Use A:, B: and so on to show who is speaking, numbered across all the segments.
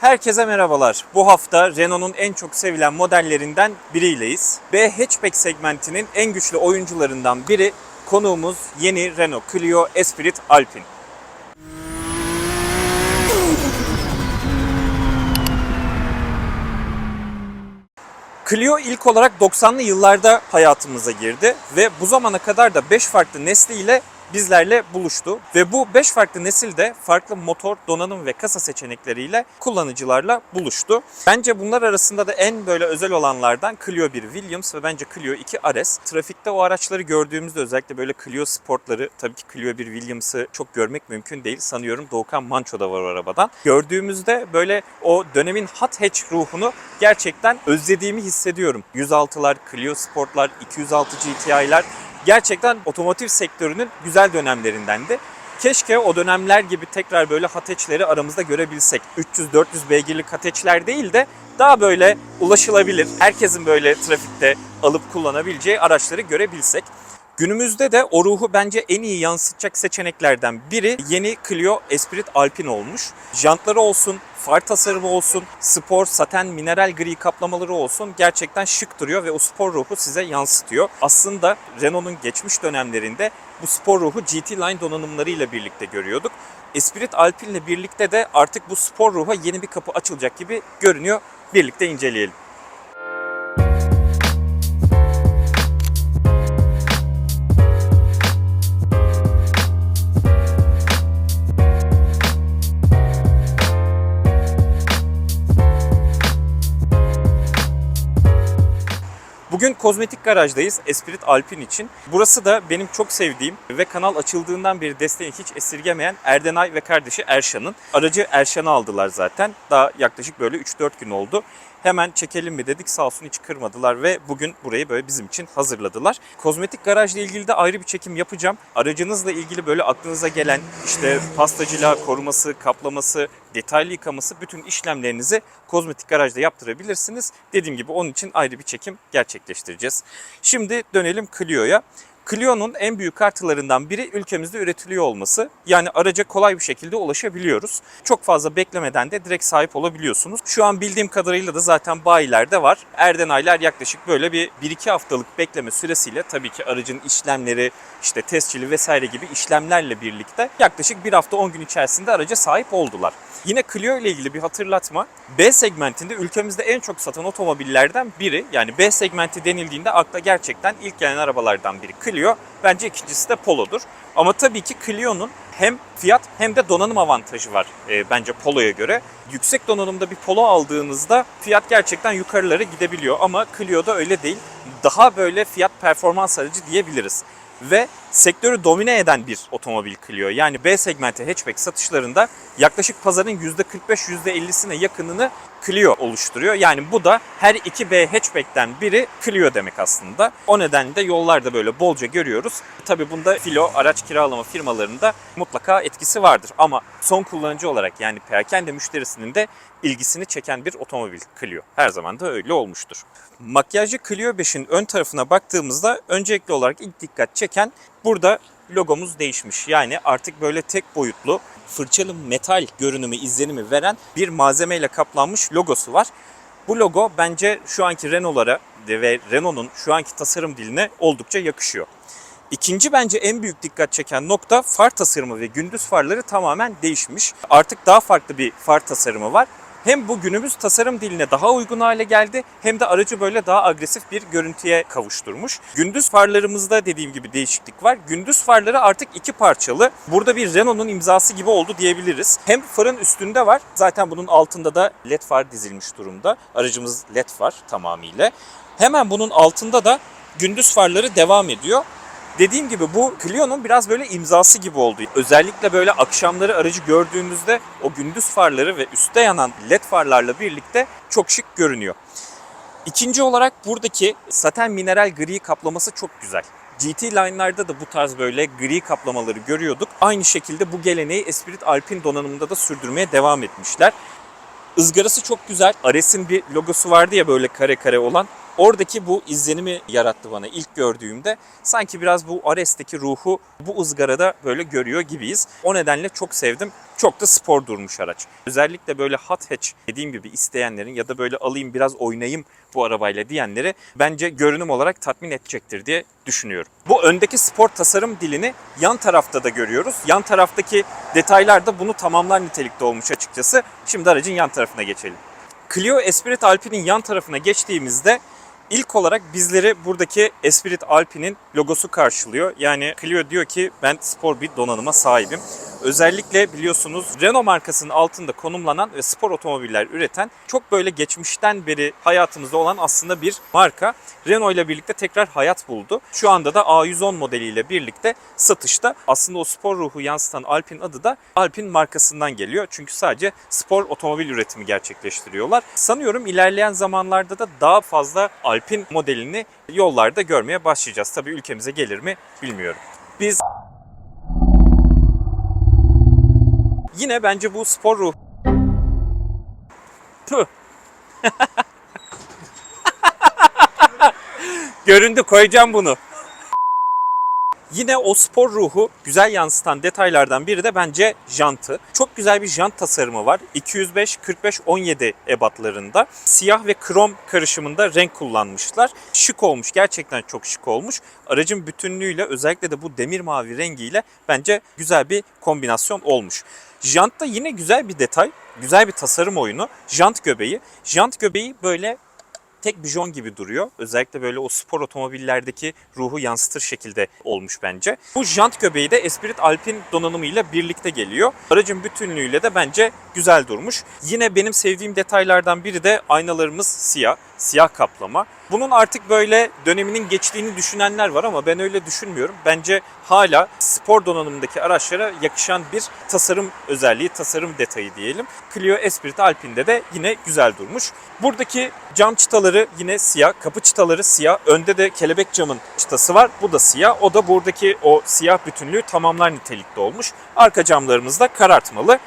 A: Herkese merhabalar. Bu hafta Renault'un en çok sevilen modellerinden biriyleyiz. B hatchback segmentinin en güçlü oyuncularından biri konuğumuz yeni Renault Clio Esprit Alpine. Clio ilk olarak 90'lı yıllarda hayatımıza girdi ve bu zamana kadar da 5 farklı nesliyle bizlerle buluştu. Ve bu 5 farklı nesilde farklı motor, donanım ve kasa seçenekleriyle kullanıcılarla buluştu. Bence bunlar arasında da en böyle özel olanlardan Clio 1 Williams ve bence Clio 2 Ares. Trafikte o araçları gördüğümüzde özellikle böyle Clio Sportları, tabii ki Clio 1 Williams'ı çok görmek mümkün değil. Sanıyorum Doğukan Manço da var arabadan. Gördüğümüzde böyle o dönemin hot hatch ruhunu gerçekten özlediğimi hissediyorum. 106'lar, Clio Sportlar, 206 GTI'ler gerçekten otomotiv sektörünün güzel dönemlerindendi. Keşke o dönemler gibi tekrar böyle hateçleri aramızda görebilsek. 300-400 beygirlik hateçler değil de daha böyle ulaşılabilir, herkesin böyle trafikte alıp kullanabileceği araçları görebilsek. Günümüzde de o ruhu bence en iyi yansıtacak seçeneklerden biri yeni Clio Esprit Alpine olmuş. Jantları olsun, far tasarımı olsun, spor, saten, mineral gri kaplamaları olsun gerçekten şık duruyor ve o spor ruhu size yansıtıyor. Aslında Renault'un geçmiş dönemlerinde bu spor ruhu GT Line donanımlarıyla birlikte görüyorduk. Esprit Alpine ile birlikte de artık bu spor ruha yeni bir kapı açılacak gibi görünüyor. Birlikte inceleyelim. Bugün kozmetik garajdayız Esprit Alpine için. Burası da benim çok sevdiğim ve kanal açıldığından beri desteğini hiç esirgemeyen Erdenay ve kardeşi Erşan'ın. Aracı Erşan'ı aldılar zaten. Daha yaklaşık böyle 3-4 gün oldu. Hemen çekelim mi dedik sağ olsun hiç kırmadılar ve bugün burayı böyle bizim için hazırladılar. Kozmetik garajla ilgili de ayrı bir çekim yapacağım. Aracınızla ilgili böyle aklınıza gelen işte pastacılığa koruması, kaplaması, detaylı yıkaması bütün işlemlerinizi kozmetik garajda yaptırabilirsiniz. Dediğim gibi onun için ayrı bir çekim gerçekleştireceğiz. Şimdi dönelim Clio'ya. Clio'nun en büyük artılarından biri ülkemizde üretiliyor olması. Yani araca kolay bir şekilde ulaşabiliyoruz. Çok fazla beklemeden de direkt sahip olabiliyorsunuz. Şu an bildiğim kadarıyla da zaten bayilerde var. Erdenaylar yaklaşık böyle bir 1-2 haftalık bekleme süresiyle tabii ki aracın işlemleri, işte testçili vesaire gibi işlemlerle birlikte yaklaşık bir hafta 10 gün içerisinde araca sahip oldular. Yine Clio ile ilgili bir hatırlatma. B segmentinde ülkemizde en çok satan otomobillerden biri. Yani B segmenti denildiğinde akla gerçekten ilk gelen arabalardan biri Clio. Bence ikincisi de Polo'dur. Ama tabii ki Clio'nun hem fiyat hem de donanım avantajı var e, bence Polo'ya göre. Yüksek donanımda bir Polo aldığınızda fiyat gerçekten yukarılara gidebiliyor ama Clio'da öyle değil. Daha böyle fiyat performans aracı diyebiliriz ve sektörü domine eden bir otomobil Clio. Yani B segmenti hatchback satışlarında yaklaşık pazarın %45-%50'sine yakınını Clio oluşturuyor. Yani bu da her iki B hatchback'ten biri Clio demek aslında. O nedenle de yollarda böyle bolca görüyoruz. Tabi bunda filo araç kiralama firmalarında mutlaka etkisi vardır. Ama son kullanıcı olarak yani perakende müşterisinin de ilgisini çeken bir otomobil Clio. Her zaman da öyle olmuştur. Makyajlı Clio 5'in ön tarafına baktığımızda öncelikli olarak ilk dikkat çeken burada logomuz değişmiş. Yani artık böyle tek boyutlu fırçalı metal görünümü, izlenimi veren bir malzemeyle kaplanmış logosu var. Bu logo bence şu anki Renault'lara ve Renault'un şu anki tasarım diline oldukça yakışıyor. İkinci bence en büyük dikkat çeken nokta far tasarımı ve gündüz farları tamamen değişmiş. Artık daha farklı bir far tasarımı var. Hem bu günümüz tasarım diline daha uygun hale geldi hem de aracı böyle daha agresif bir görüntüye kavuşturmuş. Gündüz farlarımızda dediğim gibi değişiklik var. Gündüz farları artık iki parçalı. Burada bir Renault'un imzası gibi oldu diyebiliriz. Hem farın üstünde var. Zaten bunun altında da led far dizilmiş durumda. Aracımız led far tamamıyla. Hemen bunun altında da gündüz farları devam ediyor. Dediğim gibi bu Clio'nun biraz böyle imzası gibi oldu. Özellikle böyle akşamları aracı gördüğünüzde o gündüz farları ve üstte yanan led farlarla birlikte çok şık görünüyor. İkinci olarak buradaki saten mineral gri kaplaması çok güzel. GT line'larda da bu tarz böyle gri kaplamaları görüyorduk. Aynı şekilde bu geleneği Esprit Alpine donanımında da sürdürmeye devam etmişler. Izgarası çok güzel. Ares'in bir logosu vardı ya böyle kare kare olan. Oradaki bu izlenimi yarattı bana ilk gördüğümde. Sanki biraz bu Ares'teki ruhu bu ızgarada böyle görüyor gibiyiz. O nedenle çok sevdim. Çok da spor durmuş araç. Özellikle böyle hot hatch dediğim gibi isteyenlerin ya da böyle alayım biraz oynayayım bu arabayla diyenleri bence görünüm olarak tatmin edecektir diye düşünüyorum. Bu öndeki spor tasarım dilini yan tarafta da görüyoruz. Yan taraftaki detaylar da bunu tamamlar nitelikte olmuş açıkçası. Şimdi aracın yan tarafına geçelim. Clio Esprit Alpine'in yan tarafına geçtiğimizde ilk olarak bizleri buradaki Esprit Alpine'in logosu karşılıyor. Yani Clio diyor ki ben spor bir donanıma sahibim. Özellikle biliyorsunuz Renault markasının altında konumlanan ve spor otomobiller üreten çok böyle geçmişten beri hayatımızda olan aslında bir marka. Renault ile birlikte tekrar hayat buldu. Şu anda da A110 modeliyle birlikte satışta. Aslında o spor ruhu yansıtan Alpine adı da Alpine markasından geliyor. Çünkü sadece spor otomobil üretimi gerçekleştiriyorlar. Sanıyorum ilerleyen zamanlarda da daha fazla Alpine modelini yollarda görmeye başlayacağız. Tabii ülkemize gelir mi bilmiyorum. Biz Yine bence bu spor ruh. Tüh. Göründü koyacağım bunu. Yine o spor ruhu güzel yansıtan detaylardan biri de bence jantı. Çok güzel bir jant tasarımı var. 205 45 17 ebatlarında. Siyah ve krom karışımında renk kullanmışlar. Şık olmuş. Gerçekten çok şık olmuş. Aracın bütünlüğüyle özellikle de bu demir mavi rengiyle bence güzel bir kombinasyon olmuş. Jantta yine güzel bir detay. Güzel bir tasarım oyunu. Jant göbeği. Jant göbeği böyle tek bijon gibi duruyor. Özellikle böyle o spor otomobillerdeki ruhu yansıtır şekilde olmuş bence. Bu jant göbeği de Esprit Alpine donanımıyla birlikte geliyor. Aracın bütünlüğüyle de bence güzel durmuş. Yine benim sevdiğim detaylardan biri de aynalarımız siyah. Siyah kaplama. Bunun artık böyle döneminin geçtiğini düşünenler var ama ben öyle düşünmüyorum. Bence hala spor donanımındaki araçlara yakışan bir tasarım özelliği, tasarım detayı diyelim. Clio Esprit Alpine'de de yine güzel durmuş. Buradaki cam çıtaları yine siyah, kapı çıtaları siyah. Önde de kelebek camın çıtası var. Bu da siyah. O da buradaki o siyah bütünlüğü tamamlar nitelikte olmuş. Arka camlarımız da karartmalı.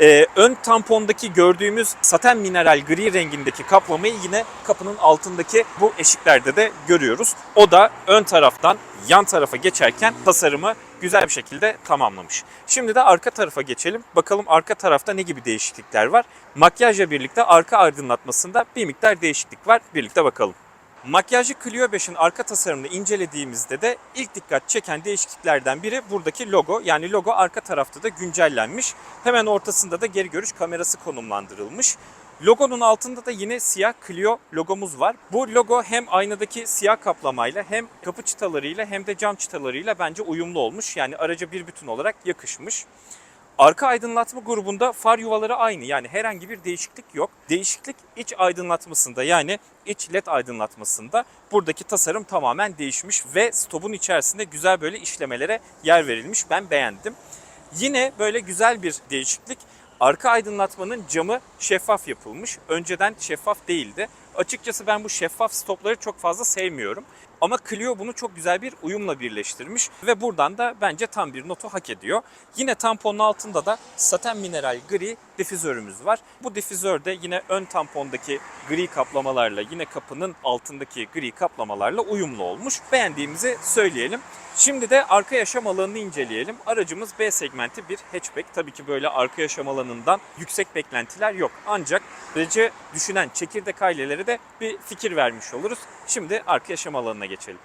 A: Ee, ön tampondaki gördüğümüz saten mineral gri rengindeki kaplamayı yine kapının altındaki bu eşiklerde de görüyoruz. O da ön taraftan yan tarafa geçerken tasarımı güzel bir şekilde tamamlamış. Şimdi de arka tarafa geçelim. Bakalım arka tarafta ne gibi değişiklikler var. Makyajla birlikte arka aydınlatmasında bir miktar değişiklik var. Birlikte bakalım. Makyajlı Clio 5'in arka tasarımını incelediğimizde de ilk dikkat çeken değişikliklerden biri buradaki logo. Yani logo arka tarafta da güncellenmiş. Hemen ortasında da geri görüş kamerası konumlandırılmış. Logonun altında da yine siyah Clio logomuz var. Bu logo hem aynadaki siyah kaplamayla hem kapı çıtalarıyla hem de cam çıtalarıyla bence uyumlu olmuş. Yani araca bir bütün olarak yakışmış. Arka aydınlatma grubunda far yuvaları aynı yani herhangi bir değişiklik yok. Değişiklik iç aydınlatmasında yani iç led aydınlatmasında buradaki tasarım tamamen değişmiş ve stopun içerisinde güzel böyle işlemelere yer verilmiş. Ben beğendim. Yine böyle güzel bir değişiklik. Arka aydınlatmanın camı şeffaf yapılmış. Önceden şeffaf değildi. Açıkçası ben bu şeffaf stopları çok fazla sevmiyorum. Ama Clio bunu çok güzel bir uyumla birleştirmiş ve buradan da bence tam bir notu hak ediyor. Yine tamponun altında da saten mineral gri difüzörümüz var. Bu difüzör de yine ön tampondaki gri kaplamalarla yine kapının altındaki gri kaplamalarla uyumlu olmuş. Beğendiğimizi söyleyelim. Şimdi de arka yaşam alanını inceleyelim. Aracımız B segmenti bir hatchback. Tabii ki böyle arka yaşam alanından yüksek beklentiler yok. Ancak aracı düşünen çekirdek ailelere de bir fikir vermiş oluruz. Şimdi arka yaşam alanına geçelim.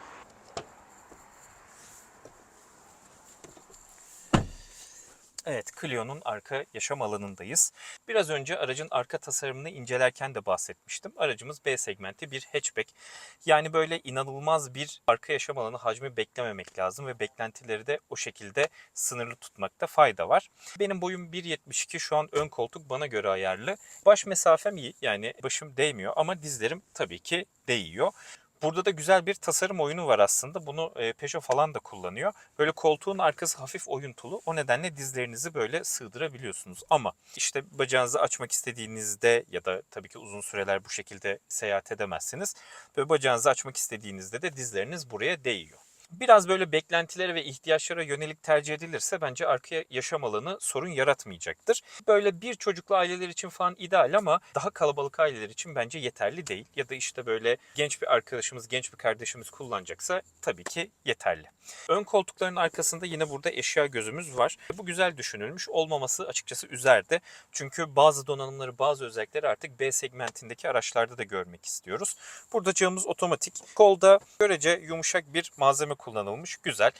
A: Evet, Clio'nun arka yaşam alanındayız. Biraz önce aracın arka tasarımını incelerken de bahsetmiştim. Aracımız B segmenti bir hatchback. Yani böyle inanılmaz bir arka yaşam alanı hacmi beklememek lazım ve beklentileri de o şekilde sınırlı tutmakta fayda var. Benim boyum 1.72 şu an ön koltuk bana göre ayarlı. Baş mesafem iyi yani başım değmiyor ama dizlerim tabii ki değiyor. Burada da güzel bir tasarım oyunu var aslında. Bunu e, Peugeot falan da kullanıyor. Böyle koltuğun arkası hafif oyuntulu. O nedenle dizlerinizi böyle sığdırabiliyorsunuz. Ama işte bacağınızı açmak istediğinizde ya da tabii ki uzun süreler bu şekilde seyahat edemezsiniz. Böyle bacağınızı açmak istediğinizde de dizleriniz buraya değiyor. Biraz böyle beklentilere ve ihtiyaçlara yönelik tercih edilirse bence arkaya yaşam alanı sorun yaratmayacaktır. Böyle bir çocuklu aileler için falan ideal ama daha kalabalık aileler için bence yeterli değil. Ya da işte böyle genç bir arkadaşımız, genç bir kardeşimiz kullanacaksa tabii ki yeterli. Ön koltukların arkasında yine burada eşya gözümüz var. Bu güzel düşünülmüş. Olmaması açıkçası üzerdi. Çünkü bazı donanımları, bazı özellikleri artık B segmentindeki araçlarda da görmek istiyoruz. Burada camımız otomatik. Kolda görece yumuşak bir malzeme kullanılmış. Güzel.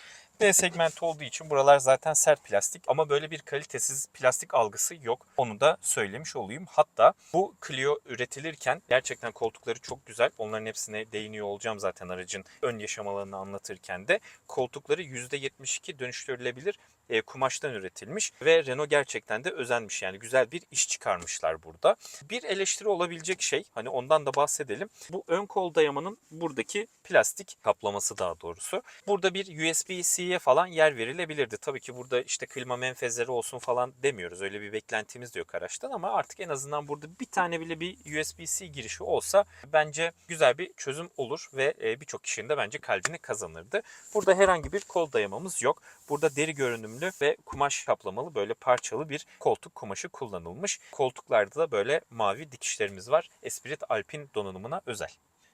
A: B segmenti olduğu için buralar zaten sert plastik ama böyle bir kalitesiz plastik algısı yok. Onu da söylemiş olayım. Hatta bu Clio üretilirken gerçekten koltukları çok güzel. Onların hepsine değiniyor olacağım zaten aracın ön yaşam alanını anlatırken de. Koltukları %72 dönüştürülebilir e, kumaştan üretilmiş ve Renault gerçekten de özenmiş. Yani güzel bir iş çıkarmışlar burada. Bir eleştiri olabilecek şey hani ondan da bahsedelim. Bu ön kol dayamanın buradaki plastik kaplaması daha doğrusu. Burada bir USB-C'ye falan yer verilebilirdi. Tabii ki burada işte klima menfezleri olsun falan demiyoruz. Öyle bir beklentimiz de yok araçtan ama artık en azından burada bir tane bile bir USB-C girişi olsa bence güzel bir çözüm olur ve e, birçok kişinin de bence kalbini kazanırdı. Burada herhangi bir kol dayamamız yok. Burada deri görünümlü ve kumaş kaplamalı böyle parçalı bir koltuk kumaşı kullanılmış. Koltuklarda da böyle mavi dikişlerimiz var. Esprit Alpine donanımına özel.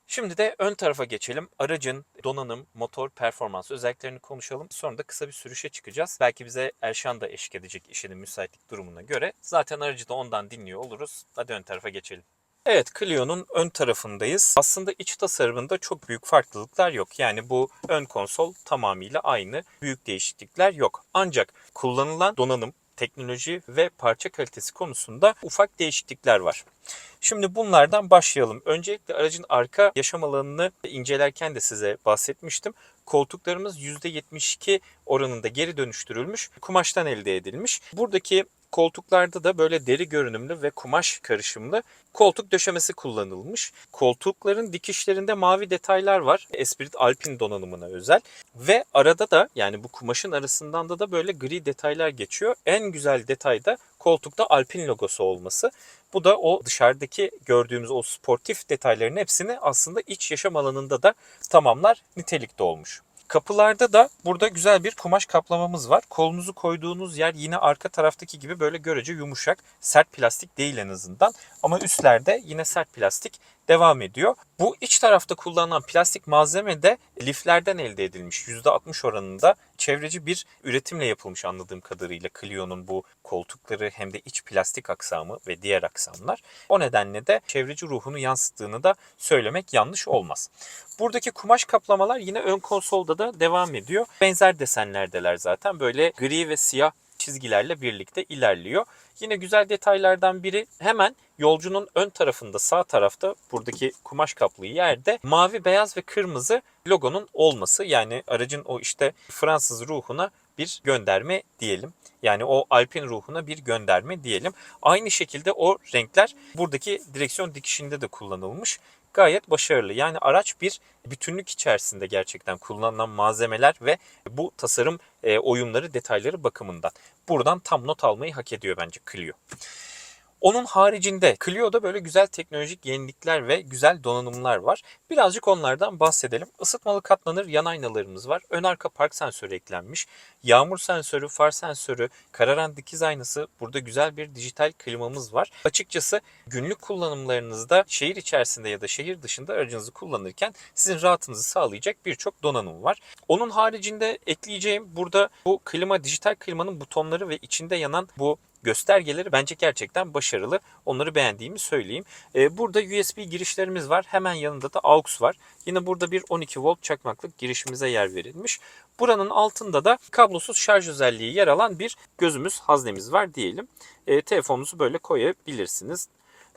A: Şimdi de ön tarafa geçelim. Aracın donanım, motor, performans özelliklerini konuşalım. Sonra da kısa bir sürüşe çıkacağız. Belki bize Erşan da eşlik edecek işinin müsaitlik durumuna göre. Zaten aracı da ondan dinliyor oluruz. Hadi ön tarafa geçelim. Evet Clio'nun ön tarafındayız. Aslında iç tasarımında çok büyük farklılıklar yok. Yani bu ön konsol tamamıyla aynı. Büyük değişiklikler yok. Ancak kullanılan donanım, teknoloji ve parça kalitesi konusunda ufak değişiklikler var. Şimdi bunlardan başlayalım. Öncelikle aracın arka yaşam alanını incelerken de size bahsetmiştim. Koltuklarımız %72 oranında geri dönüştürülmüş, kumaştan elde edilmiş. Buradaki koltuklarda da böyle deri görünümlü ve kumaş karışımlı koltuk döşemesi kullanılmış. Koltukların dikişlerinde mavi detaylar var. Esprit Alpine donanımına özel. Ve arada da yani bu kumaşın arasından da da böyle gri detaylar geçiyor. En güzel detay da koltukta Alpine logosu olması. Bu da o dışarıdaki gördüğümüz o sportif detayların hepsini aslında iç yaşam alanında da tamamlar nitelikte olmuş. Kapılarda da burada güzel bir kumaş kaplamamız var. Kolunuzu koyduğunuz yer yine arka taraftaki gibi böyle görece yumuşak, sert plastik değil en azından. Ama üstlerde yine sert plastik devam ediyor. Bu iç tarafta kullanılan plastik malzeme de liflerden elde edilmiş. %60 oranında çevreci bir üretimle yapılmış anladığım kadarıyla Clio'nun bu koltukları hem de iç plastik aksamı ve diğer aksamlar. O nedenle de çevreci ruhunu yansıttığını da söylemek yanlış olmaz. Buradaki kumaş kaplamalar yine ön konsolda da devam ediyor. Benzer desenlerdeler zaten. Böyle gri ve siyah çizgilerle birlikte ilerliyor. Yine güzel detaylardan biri hemen yolcunun ön tarafında sağ tarafta buradaki kumaş kaplı yerde mavi, beyaz ve kırmızı logonun olması. Yani aracın o işte Fransız ruhuna bir gönderme diyelim. Yani o Alpine ruhuna bir gönderme diyelim. Aynı şekilde o renkler buradaki direksiyon dikişinde de kullanılmış gayet başarılı. Yani araç bir bütünlük içerisinde gerçekten kullanılan malzemeler ve bu tasarım e, oyunları, detayları bakımından. Buradan tam not almayı hak ediyor bence Clio. Onun haricinde Clio'da böyle güzel teknolojik yenilikler ve güzel donanımlar var. Birazcık onlardan bahsedelim. Isıtmalı katlanır yan aynalarımız var. Ön arka park sensörü eklenmiş. Yağmur sensörü, far sensörü, kararan dikiz aynası. Burada güzel bir dijital klimamız var. Açıkçası günlük kullanımlarınızda şehir içerisinde ya da şehir dışında aracınızı kullanırken sizin rahatınızı sağlayacak birçok donanım var. Onun haricinde ekleyeceğim burada bu klima, dijital klimanın butonları ve içinde yanan bu göstergeleri bence gerçekten başarılı. Onları beğendiğimi söyleyeyim. Ee, burada USB girişlerimiz var. Hemen yanında da AUX var. Yine burada bir 12 volt çakmaklık girişimize yer verilmiş. Buranın altında da kablosuz şarj özelliği yer alan bir gözümüz, haznemiz var diyelim. E, telefonunuzu böyle koyabilirsiniz.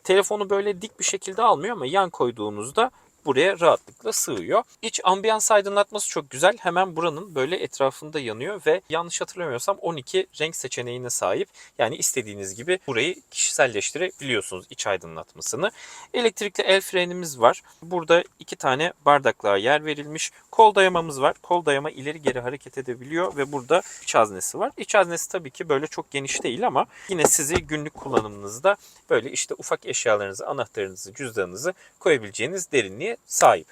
A: Telefonu böyle dik bir şekilde almıyor ama yan koyduğunuzda buraya rahatlıkla sığıyor. İç ambiyans aydınlatması çok güzel. Hemen buranın böyle etrafında yanıyor ve yanlış hatırlamıyorsam 12 renk seçeneğine sahip. Yani istediğiniz gibi burayı kişiselleştirebiliyorsunuz iç aydınlatmasını. Elektrikli el frenimiz var. Burada iki tane bardaklığa yer verilmiş. Kol dayamamız var. Kol dayama ileri geri hareket edebiliyor ve burada iç haznesi var. İç haznesi tabii ki böyle çok geniş değil ama yine sizi günlük kullanımınızda böyle işte ufak eşyalarınızı, anahtarınızı, cüzdanınızı koyabileceğiniz derinliğe sahip.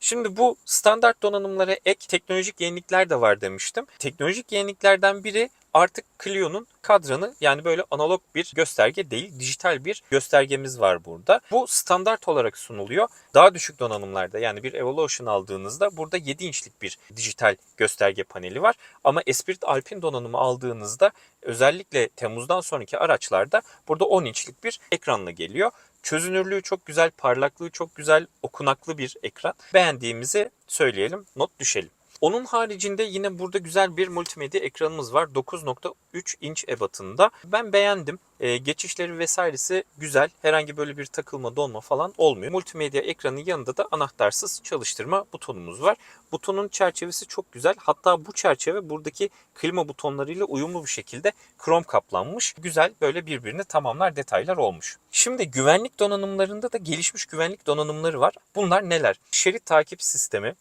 A: Şimdi bu standart donanımlara ek teknolojik yenilikler de var demiştim. Teknolojik yeniliklerden biri artık Clio'nun kadranı yani böyle analog bir gösterge değil dijital bir göstergemiz var burada. Bu standart olarak sunuluyor. Daha düşük donanımlarda yani bir Evolution aldığınızda burada 7 inçlik bir dijital gösterge paneli var. Ama Esprit Alpine donanımı aldığınızda özellikle Temmuz'dan sonraki araçlarda burada 10 inçlik bir ekranla geliyor. Çözünürlüğü çok güzel, parlaklığı çok güzel, okunaklı bir ekran. Beğendiğimizi söyleyelim, not düşelim. Onun haricinde yine burada güzel bir multimedya ekranımız var. 9.3 inç ebatında. Ben beğendim. Ee, geçişleri vesairesi güzel. Herhangi böyle bir takılma donma falan olmuyor. Multimedya ekranın yanında da anahtarsız çalıştırma butonumuz var. Butonun çerçevesi çok güzel. Hatta bu çerçeve buradaki klima butonlarıyla uyumlu bir şekilde krom kaplanmış. Güzel böyle birbirini tamamlar detaylar olmuş. Şimdi güvenlik donanımlarında da gelişmiş güvenlik donanımları var. Bunlar neler? Şerit takip sistemi,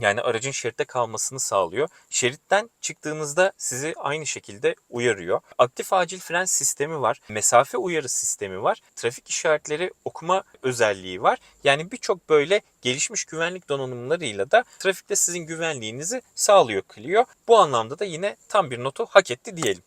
A: yani aracın şeritte kalmasını sağlıyor. Şeritten çıktığınızda sizi aynı şekilde uyarıyor. Aktif acil fren sistemi var. Mesafe uyarı sistemi var. Trafik işaretleri okuma özelliği var. Yani birçok böyle gelişmiş güvenlik donanımlarıyla da trafikte sizin güvenliğinizi sağlıyor Clio. Bu anlamda da yine tam bir notu hak etti diyelim.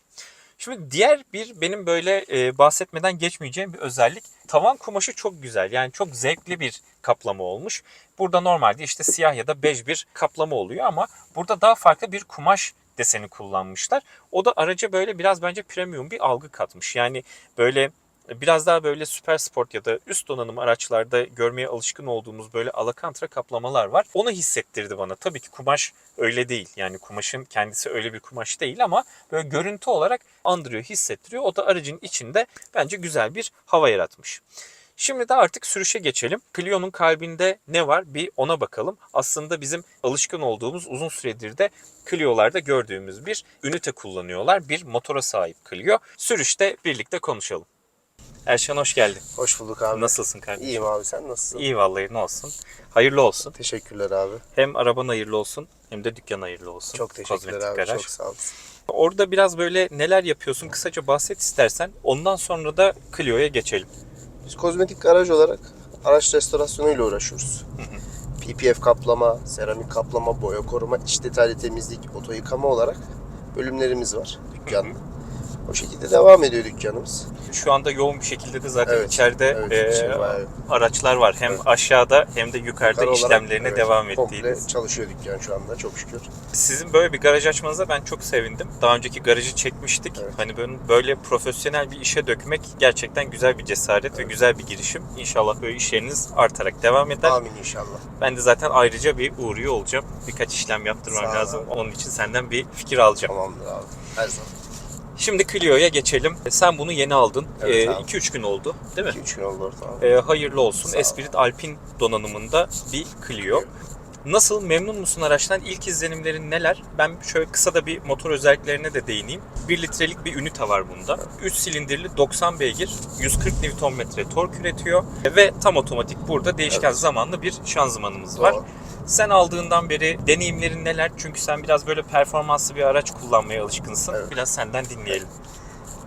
A: Şimdi diğer bir benim böyle e, bahsetmeden geçmeyeceğim bir özellik. Tavan kumaşı çok güzel. Yani çok zevkli bir kaplama olmuş. Burada normalde işte siyah ya da bej bir kaplama oluyor ama burada daha farklı bir kumaş deseni kullanmışlar. O da araca böyle biraz bence premium bir algı katmış. Yani böyle biraz daha böyle süper sport ya da üst donanım araçlarda görmeye alışkın olduğumuz böyle alakantra kaplamalar var. Onu hissettirdi bana. Tabii ki kumaş öyle değil. Yani kumaşın kendisi öyle bir kumaş değil ama böyle görüntü olarak andırıyor, hissettiriyor. O da aracın içinde bence güzel bir hava yaratmış. Şimdi de artık sürüşe geçelim. Clio'nun kalbinde ne var bir ona bakalım. Aslında bizim alışkın olduğumuz uzun süredir de Clio'larda gördüğümüz bir ünite kullanıyorlar. Bir motora sahip Clio. Sürüşte birlikte konuşalım. Erşan hoş geldin.
B: Hoş bulduk abi.
A: Nasılsın kardeşim?
B: İyiyim abi sen nasılsın?
A: İyi vallahi ne olsun. Hayırlı olsun.
B: Teşekkürler abi.
A: Hem araban hayırlı olsun hem de dükkan hayırlı olsun.
B: Çok teşekkürler
A: Kozmetik
B: abi.
A: garaj.
B: Çok sağ olasın.
A: Orada biraz böyle neler yapıyorsun kısaca bahset istersen. Ondan sonra da Clio'ya geçelim.
B: Biz kozmetik garaj olarak araç restorasyonuyla uğraşıyoruz. PPF kaplama, seramik kaplama, boya koruma, iç detaylı temizlik, oto yıkama olarak bölümlerimiz var dükkanda. O şekilde devam ediyor dükkanımız.
A: Şu anda yoğun bir şekilde de zaten
B: Evet,
A: içeride
B: evet,
A: e,
B: içeri bayağı-
A: araçlar var. Hem
B: Evet.
A: aşağıda hem de yukarıda
B: Yukarı olarak,
A: işlemlerine
B: evet,
A: devam
B: Komple
A: ettiğiniz.
B: çalışıyor dükkan şu anda çok şükür.
A: Sizin böyle bir garaj açmanıza ben çok sevindim. Daha önceki garajı çekmiştik.
B: Evet.
A: Hani böyle, böyle profesyonel bir işe dökmek gerçekten güzel bir cesaret ve güzel bir girişim. İnşallah böyle işleriniz artarak devam eder.
B: Amin inşallah.
A: Ben de zaten ayrıca bir uğruyor olacağım. Birkaç işlem yaptırmam
B: Sağ ol
A: lazım. Onun için senden bir fikir alacağım.
B: Tamamdır abi. Her zaman.
A: Şimdi Clio'ya geçelim. Sen bunu yeni aldın.
B: Evet abi.
A: 2-3 gün oldu değil mi?
B: 2-3 gün oldu abi.
A: Ee, hayırlı olsun. Esprit Alpine donanımında bir Clio. Nasıl memnun musun araçtan? İlk izlenimlerin neler? Ben şöyle kısa da bir motor özelliklerine de değineyim. 1 litrelik bir ünite var bunda. 3 silindirli 90 beygir, 140 Nm tork üretiyor ve tam otomatik burada değişken
B: Evet.
A: zamanlı bir şanzımanımız var.
B: Doğru.
A: Sen aldığından beri deneyimlerin neler? Çünkü sen biraz böyle performanslı bir araç kullanmaya alışkınsın.
B: Evet.
A: Biraz senden dinleyelim.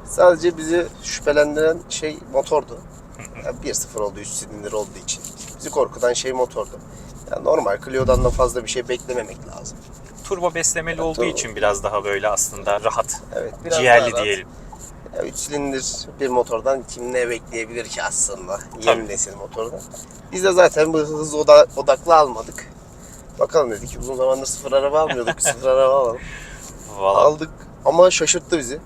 B: Sadece bizi şüphelendiren şey motordu. Yani 1.0 oldu, 3 silindir olduğu için. Bizi korkutan şey motordu. Yani normal Clio'dan da fazla bir şey beklememek lazım.
A: Turbo beslemeli olduğu
B: turbo.
A: için biraz daha böyle aslında rahat,
B: Evet,
A: ciğerli
B: daha rahat.
A: diyelim.
B: Ya 3 silindir bir motordan kim ne bekleyebilir ki aslında? Yeni nesil motordan. Biz de zaten bu hız oda- odaklı almadık. Bakalım dedik uzun zamandır sıfır araba almıyorduk. sıfır araba alalım.
A: Valla
B: Aldık ama şaşırttı bizi.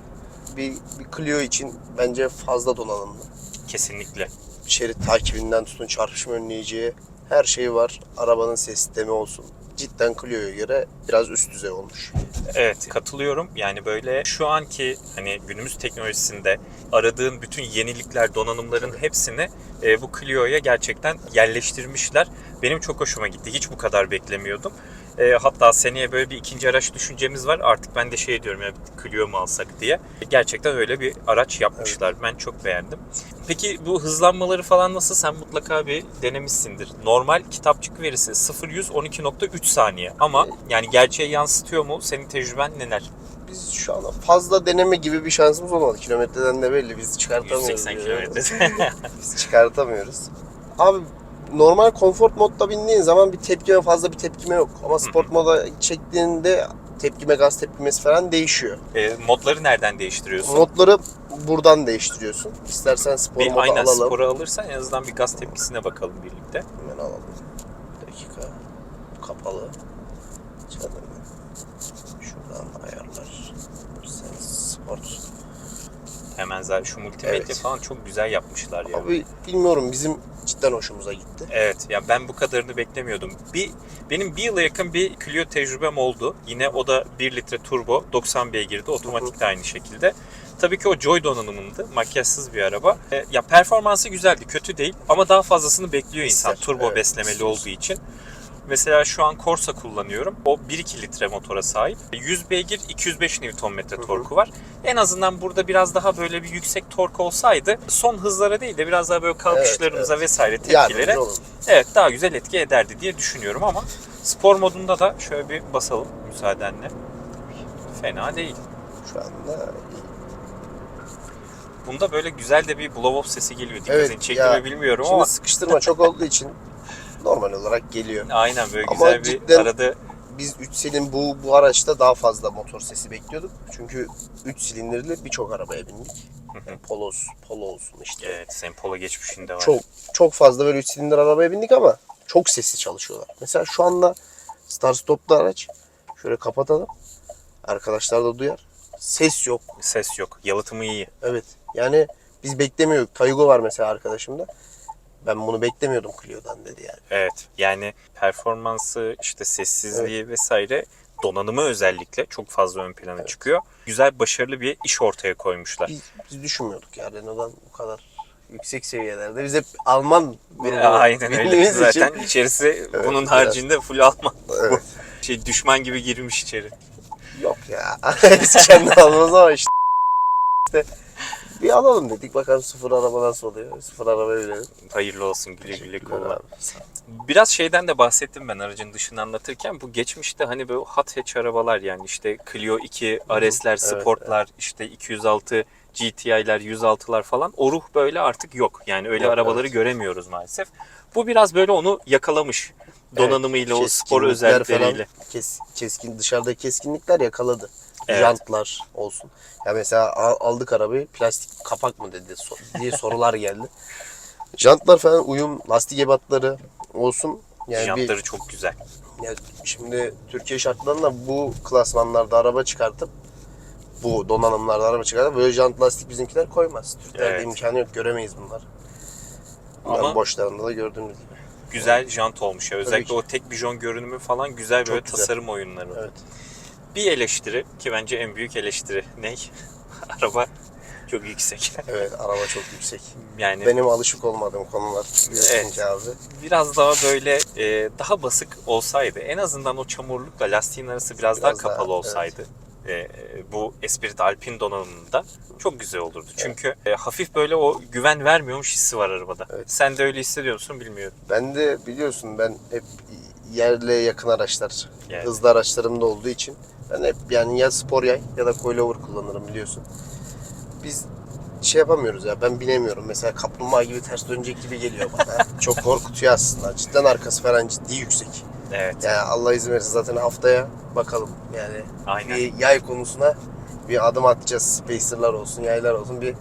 B: Bir, bir Clio için bence fazla donanımlı.
A: kesinlikle.
B: şerit takibinden tutun çarpışma önleyiciye her şey var. Arabanın ses sistemi olsun. Cidden Clio'ya göre biraz üst düzey olmuş.
A: Evet katılıyorum. Yani böyle şu anki hani günümüz teknolojisinde aradığın bütün yenilikler, donanımların hepsini e, bu Clio'ya gerçekten yerleştirmişler. Benim çok hoşuma gitti. Hiç bu kadar beklemiyordum. E, hatta seneye böyle bir ikinci araç düşüncemiz var. Artık ben de şey diyorum ya Clio mu alsak diye. Gerçekten öyle bir araç yapmışlar. Ben çok beğendim. Peki bu hızlanmaları falan nasıl? Sen mutlaka bir denemişsindir. Normal kitapçık verisi 0-100 12.3 saniye. Ama yani gerçeğe yansıtıyor mu? Senin tecrüben neler?
B: Biz şu an fazla deneme gibi bir şansımız olmadı. Kilometreden de belli biz çıkartamıyoruz.
A: 180
B: diyor.
A: kilometre.
B: Biz çıkartamıyoruz. Abi normal konfor modda bindiğin zaman bir tepkime fazla bir tepkime yok. Ama sport moda çektiğinde tepkime gaz tepkimesi falan değişiyor.
A: E, modları nereden değiştiriyorsun?
B: Modları buradan değiştiriyorsun. İstersen spor
A: bir
B: modu
A: aynen
B: alalım.
A: sporu alırsan en azından bir gaz tepkisine bakalım birlikte.
B: Hemen alalım. Bir dakika. Kapalı. Canım. Şuradan ayarlar. Sen sport.
A: Hemen zaten şu multimedya
B: Evet.
A: falan çok güzel yapmışlar ya.
B: Abi bilmiyorum bizim cidden hoşumuza gitti.
A: Evet ya ben bu kadarını beklemiyordum. Bir benim bir yıla yakın bir Clio tecrübem oldu. Yine o da 1 litre turbo 90 beygirdi. Otomatik de aynı şekilde. Tabii ki o Joy donanımındı. Makyajsız bir araba. E, ya performansı güzeldi. Kötü değil. Ama daha fazlasını bekliyor insan. Turbo
B: evet,
A: beslemeli olduğu için. Mesela şu an Corsa kullanıyorum. O 1-2 litre motora sahip. 100 beygir 205 Nm torku var. En azından burada biraz daha böyle bir yüksek tork olsaydı son hızlara değil de biraz daha böyle kalkışlarımıza
B: evet.
A: vesaire
B: Yani
A: tepkilere
B: olur.
A: Evet daha güzel etki ederdi diye düşünüyorum ama spor modunda da şöyle bir basalım müsaadenle. Fena değil.
B: Şu anda iyi.
A: Bunda böyle güzel de bir blow off sesi geliyor. Dikkatini
B: Evet,
A: çekti mi bilmiyorum
B: Şimdi
A: ama
B: sıkıştırma çok olduğu için normal olarak geliyor.
A: aynen böyle
B: Ama
A: güzel bir
B: cidden-
A: arada
B: Biz 3 silin bu bu araçta daha fazla motor sesi bekliyorduk. Çünkü 3 silindirli birçok arabaya bindik. Yani Polos, Polo olsun işte.
A: evet senin polo geçmişinde var.
B: Çok çok fazla böyle 3 silindir arabaya bindik ama çok sesli çalışıyorlar. Mesela şu anda start stop'ta araç. Şöyle kapatalım. Arkadaşlar da duyar. Ses yok.
A: Ses yok. Yalıtımı iyi.
B: Evet. Yani biz beklemiyorduk. Taygo var mesela arkadaşımda. Ben bunu beklemiyordum Clio'dan dedi yani.
A: Evet. Yani performansı, işte sessizliği vesaire donanımı özellikle çok fazla ön plana çıkıyor. Güzel, başarılı bir iş ortaya koymuşlar.
B: Biz, biz düşünmüyorduk ya Renault'dan bu kadar yüksek seviyelerde. Biz hep Alman grubu
A: Aynen öyle. Zaten
B: için-
A: içerisi
B: Evet,
A: bunun haricinde full Alman.
B: Evet.
A: Şey düşman gibi girmiş içeri.
B: Yok ya. Biz kendi almamız ama işte. işte bir alalım dedik. Bakalım sıfır araba nasıl oluyor. Sıfır arabaya binelim.
A: Hayırlı olsun güle güle kullan. Biraz şeyden de bahsettim ben aracın dışını anlatırken. Bu geçmişte hani böyle hot hatch arabalar yani işte Clio 2, RS'ler,
B: Evet,
A: Sport'lar, işte 206 GTI'ler, 106'lar falan o ruh böyle artık yok. Yani öyle
B: Yok,
A: arabaları
B: evet.
A: göremiyoruz maalesef. Bu biraz böyle onu yakalamış. Donanımıyla, o spor özellikleriyle.
B: Falan, kes, keskin, dışarıdaki keskinlikler yakaladı.
A: Evet.
B: Jantlar olsun. Ya mesela al- aldık arabayı plastik kapak mı dedi diye sorular geldi. Jantlar falan uyum, lastik ebatları olsun. Yani bir,
A: Jantları çok güzel.
B: Ya şimdi Türkiye şartlarında bu klasmanlarda araba çıkartıp bu donanımlarda araba çıkartıp böyle jant lastik bizimkiler koymaz. Türklerde
A: Evet.
B: imkanı yok göremeyiz bunlar. Bunların
A: Ama-
B: boşlarında da gördüğümüz gibi.
A: Güzel jant olmuş ya. Özellikle o tek bijon görünümü falan güzel böyle
B: Çok güzel.
A: tasarım oyunları.
B: Evet.
A: Bir eleştiri ki bence en büyük eleştiri ne? Araba çok yüksek.
B: Evet araba çok yüksek.
A: Yani
B: Benim alışık olmadığım konular biliyorsun
A: Evet.
B: ki abi.
A: biraz daha böyle e, daha basık olsaydı en azından o çamurlukla lastiğin arası biraz, daha
B: Biraz daha,
A: kapalı olsaydı e, bu Esprit Alpine donanımında çok güzel olurdu. Çünkü e, hafif böyle o güven vermiyormuş hissi var arabada.
B: Evet.
A: Sen de öyle hissediyor musun bilmiyorum.
B: Ben de biliyorsun ben hep yerle yakın araçlar,
A: Yani.
B: hızlı araçlarım da olduğu için ben hep yani ya spor yay ya da coilover kullanırım biliyorsun. Biz şey yapamıyoruz ya ben binemiyorum. Mesela kaplumbağa gibi ters dönecek gibi geliyor bana. Çok korkutuyor aslında. Cidden arkası falan ciddi yüksek.
A: Evet.
B: Yani Allah izin verirse zaten haftaya bakalım yani
A: Aynen.
B: bir yay konusuna bir adım atacağız. Spacer'lar olsun, yaylar olsun bir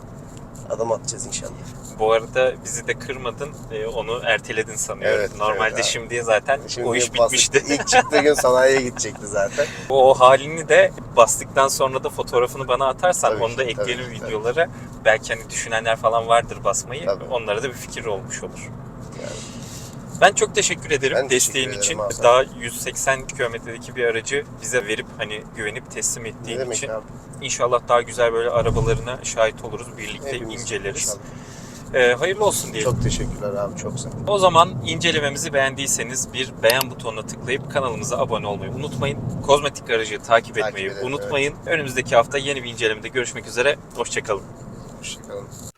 B: adım atacağız inşallah.
A: Bu arada bizi de kırmadın. e, onu erteledin sanıyorum.
B: Evet,
A: Normalde
B: evet abi.
A: şimdi zaten
B: Şimdi
A: o iş
B: bastık.
A: bitmişti.
B: İlk çıktığı gün sanayiye gidecekti zaten.
A: O halini de bastıktan sonra da fotoğrafını bana atarsan
B: Tabii
A: onu da ekleyelim
B: tabii, tabii.
A: videolara. Belki hani düşünenler falan vardır basmayı.
B: Tabii.
A: Onlara da bir fikir olmuş olur. Ben çok teşekkür ederim
B: Ben teşekkür
A: desteğin
B: ederim
A: için.
B: abi.
A: Daha 180 kilometredeki bir aracı bize verip hani güvenip teslim ettiğin için.
B: abi?
A: İnşallah daha güzel böyle arabalarına şahit oluruz. Birlikte
B: Hepimiz
A: inceleriz.
B: inşallah.
A: Ee, hayırlı olsun diyelim.
B: Çok teşekkürler abi çok sağ ol.
A: O zaman incelememizi beğendiyseniz bir beğen butonuna tıklayıp kanalımıza abone olmayı unutmayın. Kozmetik Garajı takip,
B: Takip
A: etmeyi
B: edelim,
A: unutmayın. Önümüzdeki hafta yeni bir incelemede görüşmek üzere. Hoşçakalın.
B: Hoşçakalın.